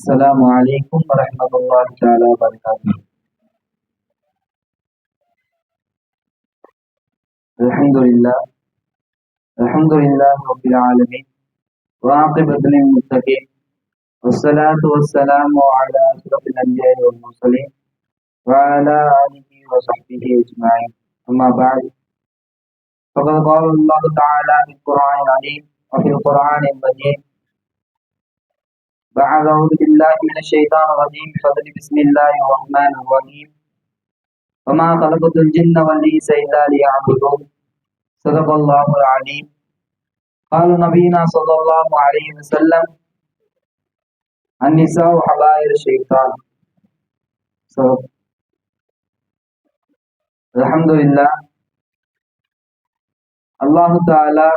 السلام عليكم ورحمة الله تعالى وبركاته الحمد لله الحمد لله رب العالمين وعاقبة للمتقين والصلاة والسلام على أشرف الأنبياء والمرسلين وعلى آله وصحبه أجمعين أما بعد فقد قال الله تعالى في القرآن العظيم وفي القرآن المجيد بعد أعوذ بالله من الشيطان الرجيم بفضل بسم الله الرحمن الرحيم وما خلقت الجن والإنس إلا ليعبدون صدق الله العليم قال نبينا صلى الله عليه وسلم النساء حبائر الشيطان صدق. அலமதுல்லா அல்லாஹு தாலா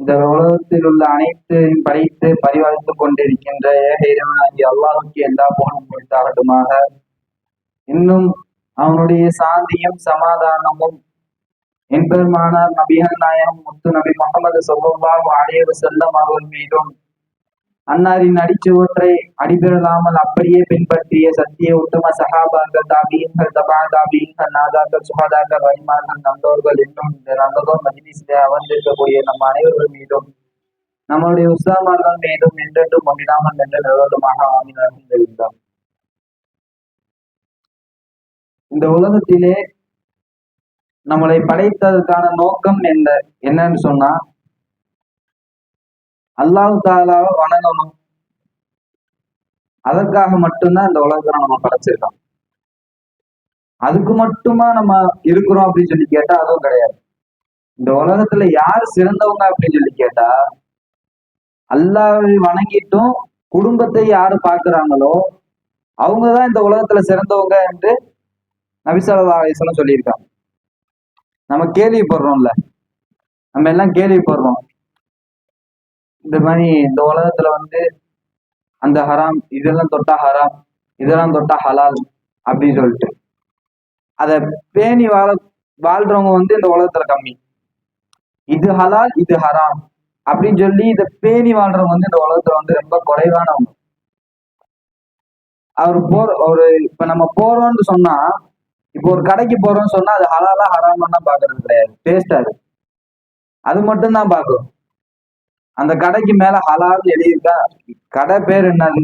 இந்த உலகத்தில் உள்ள அனைத்தையும் படைத்து பரிவாரித்து கொண்டிருக்கின்ற ஏக இறைவனாகி அல்லாஹுக்கு எல்லா போனும் கொடுத்தாகட்டுமாக இன்னும் அவனுடைய சாந்தியும் சமாதானமும் என்பெருமானார் நபிகள் நாயகம் முத்து நபி முகமது சொல்லுவார் அலையவர் செல்லம் அவர்கள் மீதும் அன்னாரின் அடிச்சுவற்றை அடிபெறலாமல் அப்படியே பின்பற்றிய சத்திய உத்தம சகாபாக்கள் தாபியங்கள் தபா நாதாக்கள் சுகாதாக்கள் வழிமார்கள் நந்தோர்கள் என்றும் இந்த நல்லதோ மஜினிசிலே அமர்ந்திருக்கக்கூடிய நம் அனைவர்கள் மீதும் நம்மளுடைய உஸ்தாமார்கள் மீதும் என்றென்றும் ஒன்றிடாமல் நின்று நிறுவனமாக ஆமினார்கள் இந்த உலகத்திலே நம்மளை படைத்ததற்கான நோக்கம் என்ன என்னன்னு சொன்னா அல்லாஹு தாலாவை வணங்கணும். அதற்காக மட்டும்தான் இந்த உலகத்துல நம்ம படைச்சிருக்கோம். அதுக்கு மட்டுமா நம்ம இருக்கிறோம் அப்படின்னு சொல்லி கேட்டா அதுவும் கிடையாது. இந்த உலகத்துல யார் சிறந்தவங்க அப்படின்னு சொல்லி கேட்டா அல்லாவை வணங்கிட்டும் குடும்பத்தை யாரு பாக்குறாங்களோ அவங்கதான் இந்த உலகத்துல சிறந்தவங்க என்று நபிசல்லா அலிஸ்லாம் சொல்லியிருக்காங்க. நம்ம கேள்விப்படுறோம்ல. நம்ம எல்லாம் கேள்விப்படுறோம். இந்த மாதிரி இந்த உலகத்துல வந்து அந்த ஹராம் இதெல்லாம் தொட்டா ஹராம் இதெல்லாம் தொட்டா ஹலால் அப்படின்னு சொல்லிட்டு. அத பேணி வாழ வாழ்றவங்க வந்து இந்த உலகத்துல கம்மி. இது ஹலால் இது ஹராம் அப்படின்னு சொல்லி இதை பேணி வாழ்றவங்க வந்து இந்த உலகத்துல வந்து ரொம்ப குறைவானவங்க. அவர் போற ஒரு இப்ப நம்ம போறோம்னு சொன்னா இப்போ ஒரு கடைக்கு போறோம்னு சொன்னா அது ஹலாலா ஹராமான்னு பாக்குறது கிடையாது. டேஸ்டா அது. மட்டும் தான் பாக்குறோம். அந்த கடைக்கு மேல ஹலால் எழுதியிருக்கா கடை பேர் என்னது?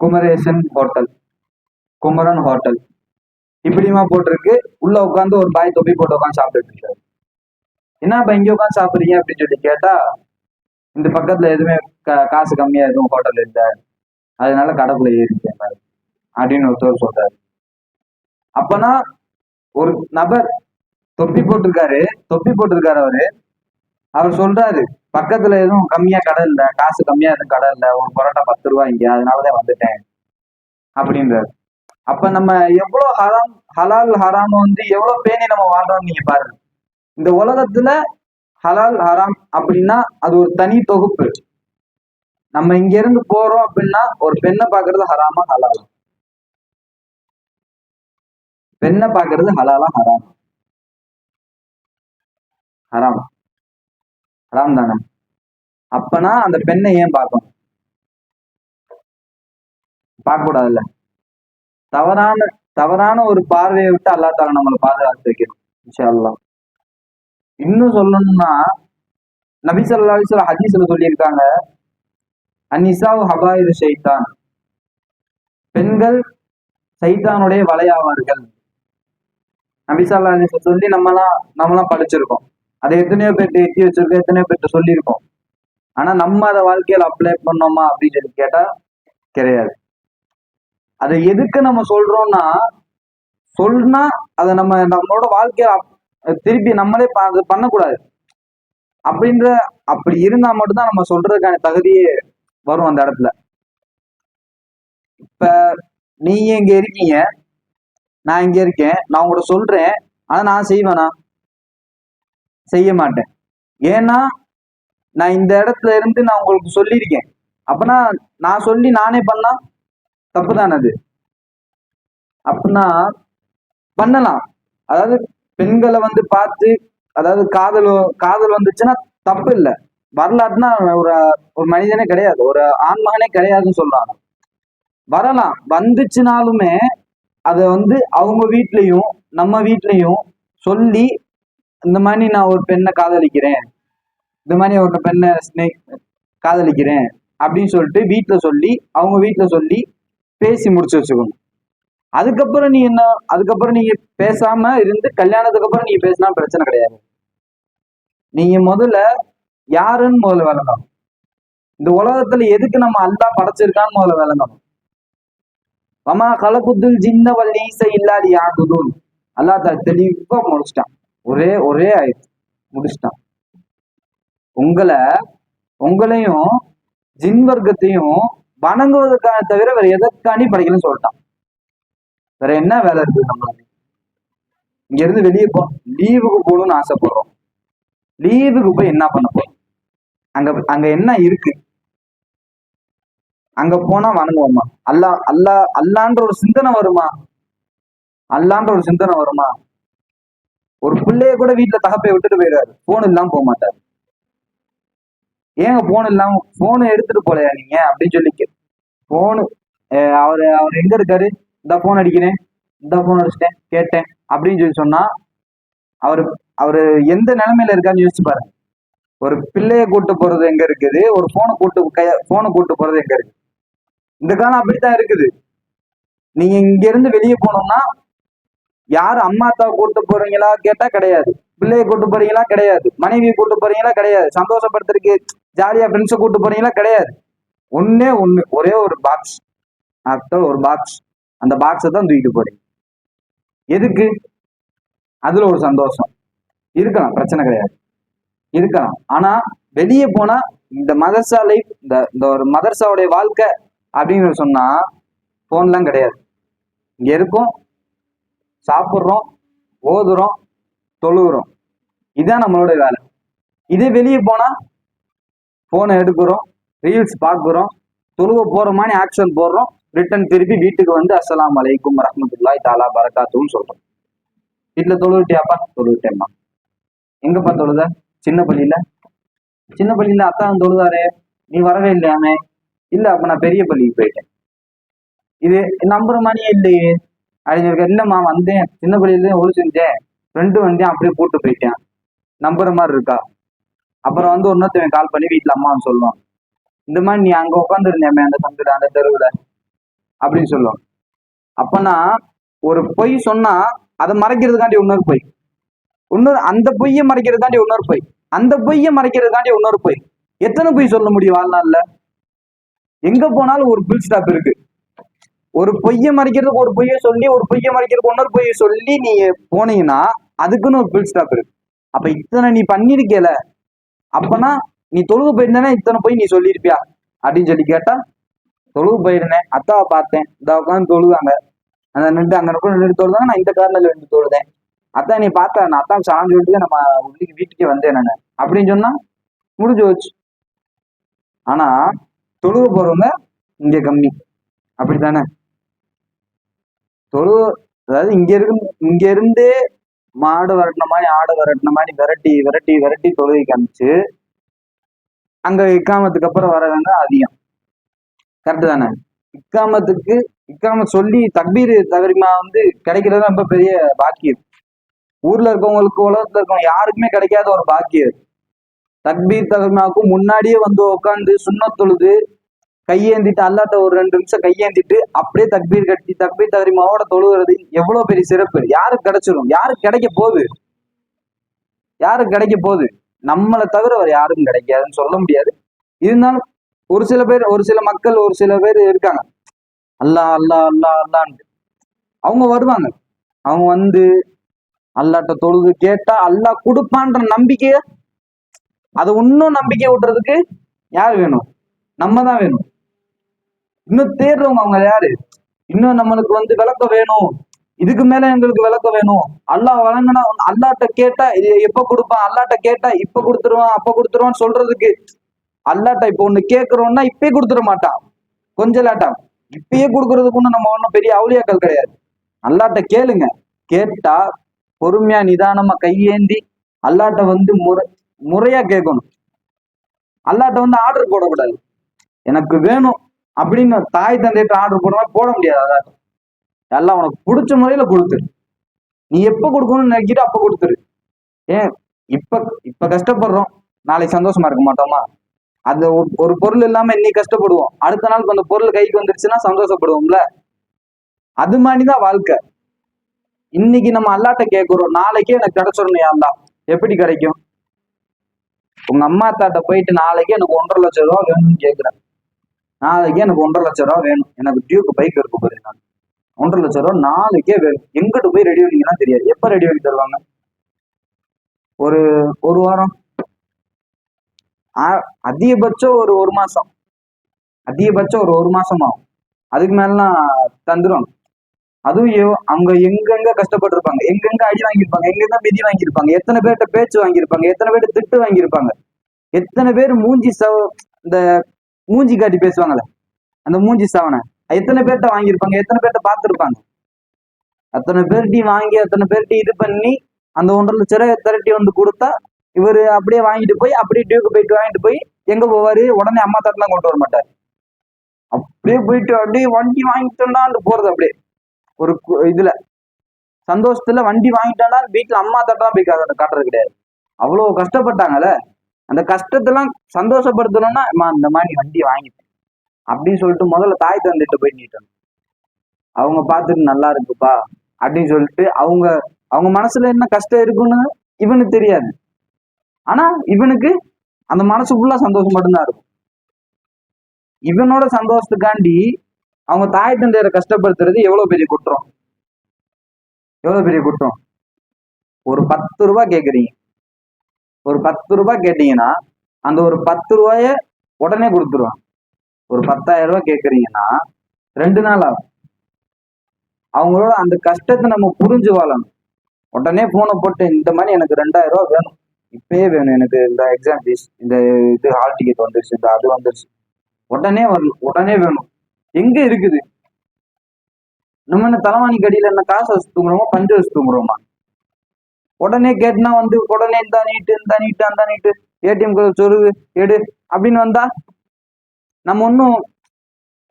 குமரேசன் ஹோட்டல். குமரன் ஹோட்டல். இப்படிமா போட்டிருக்கு. உள்ள உட்காந்து ஒரு பாய் தொப்பி போட்டு உட்காந்து சாப்பிட்டுட்டு இருக்காரு. என்னப்பா இங்க உட்காந்து சாப்பிடுறீங்க அப்படின்னு சொல்லி கேட்டா இந்த பக்கத்துல எதுவுமே காசு கம்மியா எதுவும் ஹோட்டல் இல்லை. அதனால கடைக்குள்ள ஏறிட்டேன் அப்படின்னு ஒருத்தர் சொல்றாரு. அப்பனா ஒரு நபர் தொப்பி போட்டிருக்காரு தொப்பி போட்டிருக்காரு அவரு. அவர் சொல்றாரு பக்கத்துல எதுவும் கம்மியா கடை இல்ல காசு கம்மியா எதுவும் கடை இல்ல ஒரு பரோட்டா பத்து ரூபாய் இங்க அதனாலதான் வந்துட்டேன் அப்படின்றாரு. அப்ப நம்ம எவ்வளவு ஹராம் ஹலால் ஹராம் வந்து எவ்வளவு பேணி நம்ம வாழ்றோம் நீங்க பாருங்க. இந்த உலகத்துல ஹலால் ஹராம் அப்படின்னா அது ஒரு தனி தொகுப்பு. நம்ம இங்க இருந்து போறோம் அப்படின்னா ஒரு பெண்ணை பாக்குறது ஹராமா ஹலாலா? பெண்ணை பாக்குறது ஹலாலா ஹராம்? ஹராமா. ஹராம் தானே? அப்பனா அந்த பெண்ணை ஏன் பார்க்கணும்? பார்க்க கூடாதுல்ல தவறான தவறான ஒரு பார்வையை விட்டு அல்லா தால நம்மளை பாதுகாத்து வைக்கணும் இன்னும் சொல்லணும்னா நபி சொல்லா அலிஸ்வல ஹதீஸ்ல சொல்லியிருக்காங்க அந்நிசாவு ஹபாயிரு ஷைத்தான். பெண்கள் சைத்தானுடைய வலையாவார்கள். நபிசல்லா சொல்லி நம்மலாம் நம்மளாம் படிச்சிருக்கோம். அதை எத்தனையோ பேர்ட்டு எட்டி வச்சிருக்கோம் எத்தனையோ பேர்ட்டு சொல்லியிருக்கோம். ஆனா நம்ம அதை வாழ்க்கையில அப்ளை பண்ணோமா அப்படின்னு சொல்லி கேட்டா கிடையாது. அதை எதுக்கு நம்ம சொல்றோம்னா சொன்னா அதை நம்ம நம்மளோட வாழ்க்கையில திருப்பி நம்மளே அது பண்ணக்கூடாது. அப்படின்ற அப்படி இருந்தா மட்டும்தான் நம்ம சொல்றதுக்கான தகுதியே வரும் அந்த இடத்துல. இப்ப நீங்க இங்க இருக்கீங்க நான் இங்க இருக்கேன் நான் உங்கள்கிட்ட சொல்றேன் ஆனா நான் செய்வேனா? செய்ய மாட்டேன். ஏன்னா நான் இந்த இடத்துல இருந்து நான் உங்களுக்கு சொல்லியிருக்கேன். அப்பனா நான் சொல்லி நானே பண்ணா தப்பு தானே அது? அப்படின்னா பண்ணலாம். அதாவது பெண்களை வந்து பார்த்து அதாவது காதல் காதல் வந்துச்சுன்னா தப்பு இல்லை. வரலாற்றுனா ஒரு ஒரு மனிதனே கிடையாது. ஒரு ஆண்மகனே கிடையாதுன்னு சொல்றாங்க. வரலாம். வந்துச்சுனாலுமே அதை வந்து அவங்க வீட்லேயும் நம்ம வீட்லயும் சொல்லி இந்த மாதிரி நான் ஒரு பெண்ணை காதலிக்கிறேன். இந்த மாதிரி ஒரு பெண்ணை ஸ்னேக் காதலிக்கிறேன் அப்படின்னு சொல்லிட்டு வீட்டில் சொல்லி அவங்க வீட்டில் சொல்லி பேசி முடிச்சு வச்சுக்கணும். அதுக்கப்புறம் நீ என்ன? அதுக்கப்புறம் நீங்க பேசாம இருந்து கல்யாணத்துக்கு அப்புறம் நீங்க பேசினா பிரச்சனை கிடையாது. நீங்க முதல்ல யாருன்னு முதல்ல விளங்கணும். இந்த உலகத்துல எதுக்கு நம்ம அல்லா படைச்சிருக்கான்னு முதல்ல விளங்கணும். வமா கலப்புத்துல் ஜின்ன வள்ளி ஈச இல்லாது யாதுதுன் அல்லா தெளிவா முடிச்சிட்டான். ஒரே ஒரே ஆயிடுச்சு. முடிச்சிட்டான். உங்களை உங்களையும் ஜின் வர்க்கத்தையும் வணங்குவதற்கான தவிர வேற எதற்காண்டி படைக்கலன்னு சொல்லிட்டான். வேற என்ன வேலை இருக்குது நம்மளுக்கு இங்க இருந்து வெளியே போ. லீவுக்கு போகணும்னு ஆசைப்படுறோம். லீவுக்கு போய் என்ன பண்ண போறோம்? அங்க அங்க என்ன இருக்கு? அங்க போனா வணங்குவோமா? அல்லா அல்லா அல்லான்ற ஒரு சிந்தனை வருமா? அல்லான்ற ஒரு சிந்தனை வருமா? ஒரு பிள்ளைய கூட வீட்டுல தகப்பை விட்டுட்டு போயிடுவாரு. போன் இல்லாம போக மாட்டாரு. ஏங்க போன் இல்லாம போன் எடுத்துட்டு போலையா நீங்க? அப்படின்னு சொல்லி போனு அவரு அவர் எங்க இருக்காரு? இந்த போன் அடிக்கிறேன். இந்த போன் அடிச்சிட்டேன். கேட்டேன். அப்படின்னு சொல்லி சொன்னா அவரு அவரு எந்த நிலைமையில இருக்கான்னு யோசிச்சு பாருங்க. ஒரு பிள்ளைய கூட்டு போறது எங்க இருக்குது? ஒரு போனை கூட்டு கைய போனை கூட்டு போறது எங்க இருக்கு இந்த காலம் அப்படித்தான் இருக்குது. நீங்க இங்க இருந்து வெளியே போனோம்னா யாரு அம்மா அத்தாவை கூட்டு போறீங்களா? கேட்டா கிடையாது. பிள்ளையை கூட்டு போறீங்களா? கிடையாது. மனைவியை கூட்டு போறீங்களா? கிடையாது. சந்தோஷப்படுத்துறதுக்கு ஜாலியா ஃப்ரெண்ட்ஸை கூட்டு போறீங்களா? கிடையாது. ஒன்னே ஒண்ணு. ஒரே ஒரு பாக்ஸ் ஆஃப்டர் ஒரு பாக்ஸ் அந்த பாக்ஸை தான் தூக்கிட்டு போறீங்க. எதுக்கு? அதுல ஒரு சந்தோஷம். இருக்கலாம். பிரச்சனை கிடையாது. இருக்கலாம். ஆனா வெளியே போனா இந்த மதர்சா லைஃப் இந்த இந்த ஒரு மதர்சாவுடைய வாழ்க்கை அப்படின்னு சொன்னா போன்லாம் கிடையாது. இங்க இருக்கும். சாப்பிட்றோம் ஓதுறோம் தொழுகிறோம். இதுதான் நம்மளோட வேலை. இதே வெளியே போனால் ஃபோனை எடுக்கிறோம் ரீல்ஸ் பார்க்குறோம் தொழுவ போற மாதிரி ஆக்ஷன் போடுறோம் ரிட்டன் திருப்பி வீட்டுக்கு வந்து அஸ்லாம் அலைக்கும் ரஹ்மத்துல்லாஹி தாலா பரகாத்துன்னு சொல்கிறோம் வீட்டில் தொழுவிட்டியாப்பா? தொழுவிட்டேம்மா. எங்கப்பா தொழுத? சின்ன பள்ளியில்? சின்ன பள்ளியில அத்தான் தொழுதாரே. நீ வரவே இல்லையாமே? இல்லை அப்போ நான் பெரிய பள்ளிக்கு போயிட்டேன். இது நம்புற மாதிரியே இல்லையே. அப்படின்னு சொல்லிருக்காரு இல்லம்மா வந்தேன் சின்ன பிள்ளையிலேயே ஒழு செஞ்சேன். ஃப்ரெண்டு வந்தேன் அப்படியே போட்டு போயிட்டேன். நம்புற மாதிரி இருக்கா? அப்புறம் வந்து இன்னொருத்தவன் கால் பண்ணி வீட்டில் அம்மான்னு சொல்லுவான். இந்த மாதிரி நீ அங்கே உட்காந்துருந்தேமே அந்த சந்திர அந்த தெருவில். அப்படின்னு சொல்லுவான். அப்பனா ஒரு பொய் சொன்னா அதை மறைக்கிறதுக்காண்டி இன்னொரு பொய். இன்னொரு அந்த பொய்யை மறைக்கிறதுக்காண்டி இன்னொரு பொய். அந்த பொய்யை மறைக்கிறதுக்காண்டி இன்னொரு பொய். எத்தனை பொய் சொல்ல முடியும் வாழ்நாளில்? எங்க போனாலும் ஒரு புல் ஸ்டாப் இருக்கு. ஒரு பொய்யை மறைக்கிறதுக்கு ஒரு பொய்யை சொல்லி ஒரு பொய்யை மறைக்கிறதுக்கு இன்னொரு பொய்யை சொல்லி நீ போனீங்கன்னா அதுக்குன்னு ஒரு புல் ஸ்டாப் இருக்கு. அப்ப இத்தனை நீ பண்ணிருக்கல. அப்பனா நீ தொழுகு போயிருந்தேன்னா இத்தனை பொய் நீ சொல்லியிருப்பியா? அப்படின்னு சொல்லி கேட்டா தொழுவு போயிருந்தேன் அத்தாவை பார்த்தேன். இந்த உட்காந்து தொழுவாங்க அந்த நின்று அங்க நின்று தொழுதாங்க நான் இந்த கார்ல நின்று தொழுதேன். அத்தான் நீ பார்த்தா நான் அத்தான் சாமி சொல்லிட்டு நம்ம உள்ளிக்கு வீட்டுக்கே வந்தேன் நான். அப்படின்னு சொன்னா முடிஞ்சு வச்சு ஆனா தொழுக போறவங்க இங்க கம்மி. அப்படித்தானே? தொழு அதாவது இங்க இருந்து இங்க இருந்தே மாடு விரட்டின மாதிரி ஆடு விரட்டின மாதிரி விரட்டி விரட்டி விரட்டி தொழுகை காமிச்சு அங்க இக்காமத்துக்கு அப்புறம் வரவங்க அதிகம். கரெக்டு தானே? இக்காமத்துக்கு இக்காம சொல்லி தக்பீர் தவறிமா வந்து கிடைக்கிறது ரொம்ப பெரிய பாக்கியம். ஊர்ல இருக்கவங்களுக்கு உலகத்துல இருக்கவங்க யாருக்குமே கிடைக்காத ஒரு பாக்கியம். தக்பீர் தவறிமாவுக்கும் முன்னாடியே வந்து உட்காந்து சுண்ண தொழுது கையேந்திட்டு அல்லாட்ட ஒரு ரெண்டு நிமிஷம் கையேந்திட்டு அப்படியே தக்பீர் கட்டி தக்பீர் தகரிமாவோட தொழுகிறது எவ்வளவு பெரிய சிறப்பு? யாருக்கு கிடைச்சிடும் யாருக்கு கிடைக்க போகுது? யாருக்கு கிடைக்க போகுது? நம்மளை தவிர அவர் யாரும் கிடைக்காதுன்னு சொல்ல முடியாது. இருந்தாலும் ஒரு சில பேர் ஒரு சில மக்கள் ஒரு சில பேர் இருக்காங்க. அல்லா அல்லா அல்லா அல்லான்ட்டு. அவங்க வருவாங்க. அவங்க வந்து அல்லாட்ட தொழுது கேட்டா அல்லாஹ் கொடுப்பான்ற நம்பிக்கைய அதை இன்னும் நம்பிக்கை விட்டுறதுக்கு யார் வேணும்? நம்ம தான் வேணும். இன்னும் தேடுறவங்க அவங்க யாரு? இன்னும் நம்மளுக்கு வந்து விளக்கம் வேணும். இதுக்கு மேல எங்களுக்கு விளக்கம் வேணும். அல்லா வழங்கினா அல்லாட்ட கேட்டா எப்ப கொடுப்பான்? அல்லாட்ட கேட்டா இப்ப கொடுத்துருவான் அப்ப கொடுத்துருவான்னு சொல்றதுக்கு அல்லாட்ட இப்ப ஒண்ணு கேட்கிறோம்னா இப்பயே கொடுத்துட மாட்டான். கொஞ்ச லாட்டம் இப்பயே கொடுக்கறதுக்கு ஒண்ணும் நம்ம ஒன்றும் பெரிய அவுளியாக்கள் கிடையாது. அல்லாட்ட கேளுங்க. கேட்டா பொறுமையா நிதானமா கையேந்தி அல்லாட்ட வந்து முறை முறையா கேட்கணும். அல்லாட்ட வந்து ஆர்டர் போடக்கூடாது. எனக்கு வேணும். அப்படின்னு தாய் தந்தையிட்ட ஆர்டர் போடுற போட முடியாது. அதாட்டம் எல்லாம் உனக்கு பிடிச்ச முறையில கொடுத்துரு நீ எப்ப கொடுக்கணும்னு நினைக்கிட்டு அப்ப கொடுத்துரு. ஏன்? இப்ப இப்ப கஷ்டப்படுறோம். நாளைக்கு சந்தோஷமா இருக்க மாட்டோமா? அந்த ஒரு- பொருள் இல்லாம இன்னைக்கு கஷ்டப்படுவோம். அடுத்த நாள் அந்த பொருள் கைக்கு வந்துருச்சுன்னா சந்தோஷப்படுவோம்ல? அது மாதிரிதான் வாழ்க்கை. இன்னைக்கு நம்ம அல்லாட்ட கேட்குறோம் நாளைக்கே எனக்கு கிடைச்சிடணும் யாருந்தா எப்படி கிடைக்கும்? உங்க அம்மா அத்தாட்ட போயிட்டு நாளைக்கு எனக்கு ஒன்றரை லட்சம் ரூபா வேணும்னு கேட்குறேன் நாளைக்கே எனக்கு ஒன்றரை லட்சம் ரூபா வேணும். எனக்கு டியூக்கு பைக் எடுக்க போறேன் நான். ஒன்றரை லட்சம் ரூபா நாளைக்கே வேணும். எங்கிட்டு போய் ரெடி பண்ணீங்கன்னா தெரியாது. எப்போ ரெடி பண்ணி தருவாங்க? ஒரு ஒரு வாரம். ஆ- அதிகபட்சம் ஒரு ஒரு மாசம். அதிகபட்சம் ஒரு ஒரு மாசம் ஆகும். அதுக்கு மேலாம் தந்துரும் அதுவும் அவங்க எங்கெங்க கஷ்டப்பட்டிருப்பாங்க. எங்கெங்க அடி வாங்கியிருப்பாங்க. எங்கெங்க மிதி வாங்கியிருப்பாங்க. எத்தனை பேர்கிட்ட பேச்சு வாங்கியிருப்பாங்க. எத்தனை பேர்கிட்ட திட்டு வாங்கியிருப்பாங்க. எத்தனை பேர் மூஞ்சி சவ இந்த மூஞ்சி காட்டி பேசுவாங்கல்ல? அந்த மூஞ்சி சாவனை. எத்தனை பேர்கிட்ட வாங்கியிருப்பாங்க? எத்தனை பேர்கிட்ட பார்த்துருப்பாங்க? அத்தனை பேர்ட்டையும் வாங்கி அத்தனை பேர்ட்டையும் இது பண்ணி அந்த ஒன்றரை லட்ச ரூபாய் திரட்டி வந்து கொடுத்தா இவர் அப்படியே வாங்கிட்டு போய் அப்படியே டியூக்கு போயிட்டு வாங்கிட்டு போய் எங்க போவாரு? உடனே அம்மா தட்டெல்லாம் கொண்டு வர மாட்டார். அப்படியே போயிட்டு அப்படியே வண்டி வாங்கிட்டோம்னா போறது அப்படியே. ஒரு இதுல. சந்தோஷத்துல வண்டி வாங்கிட்டோம்னா வீட்டுல அம்மா தட்டெல்லாம் போய் காட்டுறது கிடையாது. அவ்வளவு கஷ்டப்பட்டாங்கல்ல? அந்த கஷ்டத்தெல்லாம் சந்தோஷப்படுத்தணும்னா இந்த மாதிரி வண்டி வாங்கிட்டேன் அப்படின்னு சொல்லிட்டு முதல்ல தாய் தந்தைட்ட போய் நீட்டணும். அவங்க பார்த்துட்டு நல்லா இருக்குப்பா. அப்படின்னு சொல்லிட்டு அவங்க அவங்க மனசுல என்ன கஷ்டம் இருக்குன்னு இவனுக்கு தெரியாது. ஆனா இவனுக்கு அந்த மனசு ஃபுல்லா சந்தோஷம் மட்டும்தான் இருக்கும். இவனோட சந்தோஷத்துக்காண்டி அவங்க தாய் தந்தையரை கஷ்டப்படுத்துறது எவ்வளவு பெரிய குற்றம்? எவ்வளவு பெரிய குற்றம்? ஒரு பத்து ரூபாய் கேக்குறீங்க. ஒரு பத்து ரூபாய் கேட்டீங்கன்னா அந்த ஒரு பத்து ரூபாய உடனே கொடுத்துருவாங்க. ஒரு பத்தாயிரம் ரூபாய் கேட்குறீங்கன்னா ரெண்டு நாள் ஆகும். அவங்களோட அந்த கஷ்டத்தை நம்ம புரிஞ்சு வாழணும். உடனே போனை போட்டு இந்த மாதிரி எனக்கு ரெண்டாயிரம் ரூபா வேணும். இப்பயே வேணும். எனக்கு இந்த எக்ஸாம் ஃபீஸ் இந்த இது ஹால் டிக்கெட் வந்துருச்சு இந்த அது வந்துருச்சு. உடனே வரணும் உடனே வேணும். எங்க இருக்குது? நம்ம என்ன தலைவாணி கடியில என்ன காசு வச்சு தூங்குறோமா பஞ்சு வச்சு தூங்குறோமா? உடனே கேட்டுனா வந்து உடனே இந்த நீட்டு இந்த நீட்டு அந்த நீட்டு ஏடிஎம் சொருகு எடு அப்படின்னு வந்தா நம்ம ஒன்றும்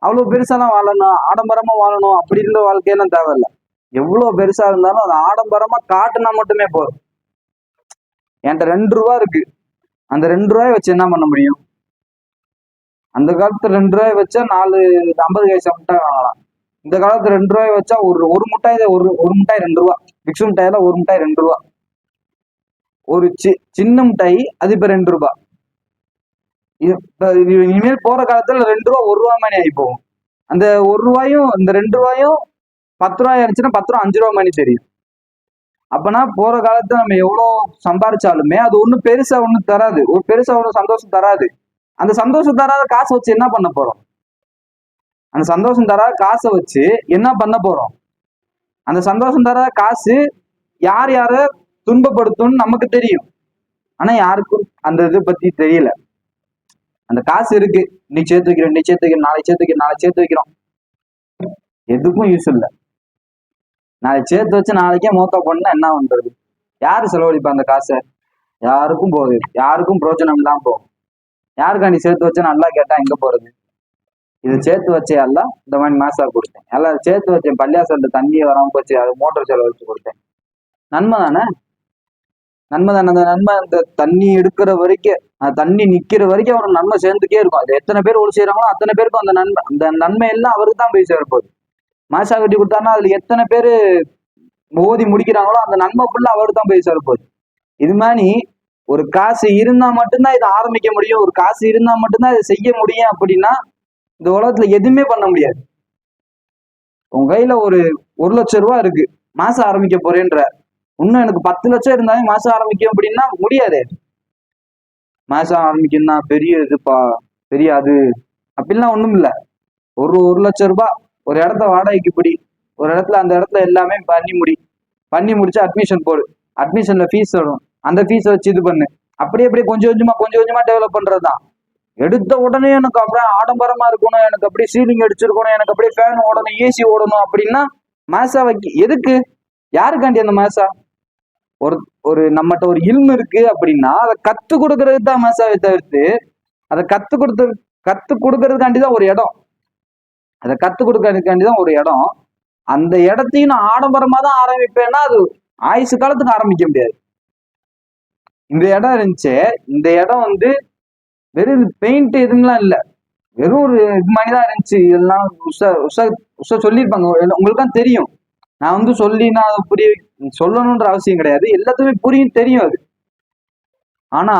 அவ்வளோ பெருசாலாம் வாழணும் ஆடம்பரமா வாழணும் அப்படி இருந்த வாழ்க்கையெல்லாம் தேவையில்ல. எவ்வளோ பெருசா இருந்தாலும் அது ஆடம்பரமா காட்டுனா மட்டுமே போதும். என்கிட்ட ரெண்டு ரூபா இருக்கு. அந்த ரெண்டு ரூபாய் வச்சு என்ன பண்ண முடியும்? அந்த காலத்துல ரெண்டு ரூபாய் வச்சா நாலு ஐம்பது காய்ச்ச மிட்டாய் வாங்கலாம். இந்த காலத்துல ரெண்டு ரூபாய் வச்சா ஒரு ஒரு மிட்டாய் ஒரு ஒரு மிட்டாய் ரெண்டு ரூபா. பிக்ஸு மிட்டாயில ஒரு மிட்டாய் ரெண்டு ரூபா. ஒரு சி சின்ன மிட்டாய் அது இப்ப ரெண்டு ரூபா. இனிமேல் போற காலத்துல ரெண்டு ரூபா ஒரு ரூபா மணி ஆகி போகும். அந்த ஒரு ரூபாயும் இந்த ரெண்டு ரூபாயும் பத்து ரூபாய் இருந்துச்சுன்னா பத்து ரூபா அஞ்சு ரூபா மணி தெரியும். அப்பனா போற காலத்துல நம்ம எவ்வளவு சம்பாரிச்சாலுமே அது ஒன்றும் பெருசா ஒன்றும் தராது. ஒரு பெருசா ஒன்றும் சந்தோஷம் தராது. அந்த சந்தோஷம் தராத காசை வச்சு என்ன பண்ண போறோம்? அந்த சந்தோஷம் தராத காசை வச்சு என்ன பண்ண போறோம்? அந்த சந்தோஷம் தராத காசு யார் யார துன்பப்படுத்தும்னு நமக்கு தெரியும். ஆனா யாருக்கும் அந்த இதை பத்தி தெரியல. அந்த காசு இருக்கு. நீ சேர்த்து வைக்கிறோம் நீ சேர்த்து வைக்கிறோம் நாளைக்கு சேர்த்து வைக்கிறோம் நாளைக்கு சேர்த்து வைக்கிறோம் எதுக்கும் யூஸ் இல்லை. நாளைக்கு சேர்த்து வச்சு நாளைக்கே மூத்தா பண்ணா என்ன பண்றது? யாரு செலவழிப்பா அந்த காசை? யாருக்கும் போகுது. யாருக்கும் பிரோஜனம் இல்லாம போகும். யாருக்கா நீ சேர்த்து வச்சா நல்லா கேட்டா எங்க போறது? இதை சேர்த்து வச்சே எல்லாம் இந்த மாதிரி மாசார் கொடுத்தேன். எல்லாம் சேர்த்து வச்சேன் பள்ளியாசல்ல தண்ணியை வராமல் போச்சு. அது மோட்டர் செலவு வச்சு கொடுத்தேன். நன்மை தானே? நன்மை தானே அந்த நன்மை அந்த தண்ணி எடுக்கிற வரைக்கும் அந்த தண்ணி நிக்கிற வரைக்கும் அவரோட நன்மை சேர்ந்துக்கே இருக்கும். அது எத்தனை பேர் ஒழு செய்யறாங்களோ அத்தனை பேருக்கும் அந்த நன்மை அந்த நன்மை எல்லாம் அவருக்கு தான் போய் சேரப்போகுது. மாசா கட்டி கொடுத்தாருன்னா அதுல எத்தனை பேர் ஓதி முடிக்கிறாங்களோ அந்த நன்மை ஃபுல்லா அவருக்கு தான் போய் சேரப்போகுது. இது மாதிரி ஒரு காசு இருந்தா மட்டும்தான் இதை ஆரம்பிக்க முடியும். ஒரு காசு இருந்தா மட்டும்தான் இதை செய்ய முடியும் அப்படின்னா இந்த உலகத்துல எதுவுமே பண்ண முடியாது. உங்க கையில ஒரு ஒரு லட்சம் ரூபா இருக்கு. மாசம் ஆரம்பிக்க போறேன்ற இன்னும் எனக்கு பத்து லட்சம் இருந்தாலும் மாசம் ஆரம்பிக்கும் அப்படின்னா முடியாது. மாசம் ஆரம்பிக்கணும்னா பெரிய இதுப்பா பெரிய அது. அப்படிலாம் ஒண்ணும் இல்லை. ஒரு ஒரு லட்சம் ரூபாய் ஒரு இடத்த வாடகைக்கு பிடி. ஒரு இடத்துல அந்த இடத்துல எல்லாமே பண்ணி முடி. பண்ணி முடிச்சு அட்மிஷன் போடு. அட்மிஷன்ல ஃபீஸ் வரும் அந்த ஃபீஸை வச்சு இது பண்ணு. அப்படியே அப்படியே கொஞ்சம் கொஞ்சமா கொஞ்சம் கொஞ்சமா டெவலப் பண்றதுதான். எடுத்த உடனே எனக்கு அப்படியே ஆடம்பரமா இருக்கணும். எனக்கு அப்படியே சீலிங் அடிச்சிருக்கணும். எனக்கு அப்படியே ஃபேன் ஓடணும் ஏசி ஓடணும் அப்படின்னா மாசா வைக்க எதுக்கு? யாருக்காண்டி அந்த மாசா? ஒரு ஒரு நம்மகிட்ட ஒரு இல்மு இருக்கு அப்படின்னா அதை கத்து கொடுக்கறதுக்கு தான் மசாவை தவிர்த்து அதை கத்து கொடுத்து கத்து கொடுக்கறதுக்காண்டி தான் ஒரு இடம். அதை கத்து கொடுக்கறதுக்காண்டி தான் ஒரு இடம். அந்த இடத்தையும் நான் ஆடம்பரமா தான் ஆரம்பிப்பேன்னா அது ஆயுசு காலத்துக்கு ஆரம்பிக்க முடியாது. இந்த இடம் இருந்துச்சு. இந்த இடம் வந்து வெறும் பெயிண்ட் எதுவும்லாம் இல்லை. வெறும் ஒரு இது மாதிரி தான் இருந்துச்சு. இதெல்லாம் உஷா உஷா உஷா சொல்லியிருப்பாங்க. உங்களுக்கு தான் தெரியும். நான் வந்து சொல்லி நான் புரிய சொல்லணுன்ற அவசியம் கிடையாது. எல்லாத்துக்குமே புரியும் தெரியும் அது. ஆனா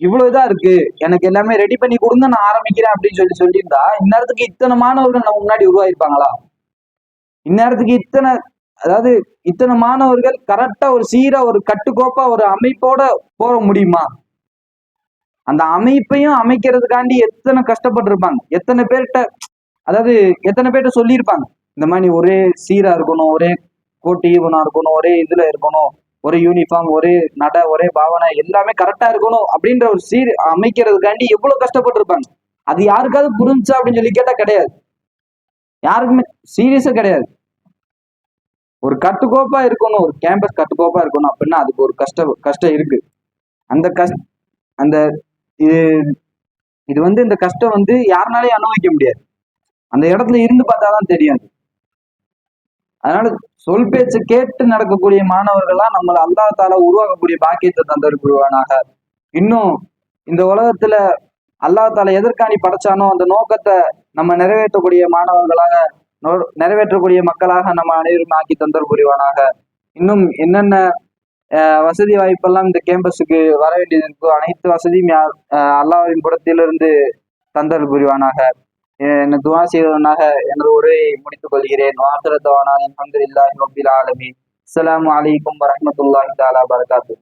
இவ்வளவு இதா இருக்கு. எனக்கு எல்லாமே ரெடி பண்ணி கொடுங்க நான் ஆரம்பிக்கிறேன் அப்படின்னு சொல்லி சொல்லியிருந்தா இந்நேரத்துக்கு இத்தனை மாணவர்கள் நம்ம முன்னாடி உருவாயிருப்பாங்களா? இந்நேரத்துக்கு இத்தனை அதாவது இத்தனை மாணவர்கள் கரெக்டா ஒரு சீரா ஒரு கட்டுக்கோப்பா ஒரு அமைப்போட போக முடியுமா? அந்த அமைப்பையும் அமைக்கிறதுக்காண்டி எத்தனை கஷ்டப்பட்டிருப்பாங்க. எத்தனை பேர்கிட்ட அதாவது எத்தனை பேர்கிட்ட சொல்லியிருப்பாங்க. இந்த மாதிரி ஒரே சீரா இருக்கணும் ஒரே கோட்டி ஈவனா இருக்கணும் ஒரே இதுல இருக்கணும் ஒரே யூனிஃபார்ம் ஒரே நட ஒரே பாவனை எல்லாமே கரெக்டா இருக்கணும் அப்படின்ற ஒரு சீர் அமைக்கிறதுக்காண்டி எவ்வளவு கஷ்டப்பட்டிருப்பாங்க. அது யாருக்காவது புரிஞ்சா அப்படின்னு சொல்லி கேட்டா கிடையாது. யாருக்குமே சீரியஸா கிடையாது. ஒரு கட்டுக்கோப்பா இருக்கணும் ஒரு கேம்பஸ் கட்டுக்கோப்பா இருக்கணும் அப்படின்னா அதுக்கு ஒரு கஷ்டம் கஷ்டம் இருக்கு. அந்த கஷ்ட அந்த இது இது வந்து இந்த கஷ்டம் வந்து யாருனாலையும் அனுபவிக்க முடியாது. அந்த இடத்துல இருந்து பார்த்தாதான் தெரியும் அதனால சொல் பேச்சு கேட்டு நடக்கக்கூடிய மாணவர்களா நம்மளை அல்லாஹால உருவாக்கக்கூடிய பாக்கியத்தை தந்திருக்குவானாக இன்னும் இந்த உலகத்துல அல்லாஹால எதற்காணி படைச்சானோ அந்த நோக்கத்தை நம்ம நிறைவேற்றக்கூடிய மாணவர்களாக நோ- நிறைவேற்றக்கூடிய மக்களாக நம்ம அனைவரும் ஆக்கி தந்தல் புரிவானாக. இன்னும் என்னென்ன வசதி வாய்ப்பெல்லாம் இந்த கேம்பஸுக்கு வர வேண்டியது இருக்கோ அனைத்து வசதியும் யார் அல்லாவின் புறத்திலிருந்து தந்தல் புரிவானாக. என்ன துவா செய்வதனாக எனது உரையை முடித்துக் கொள்கிறேன். வாசரத்தவானான் அல்ஹம்துலில்லாஹி ரப்பில் ஆலமி அஸ்லாம் வலைக்கம் வரஹ்மத்துல்லாஹி தாலா பரகாத்துஹு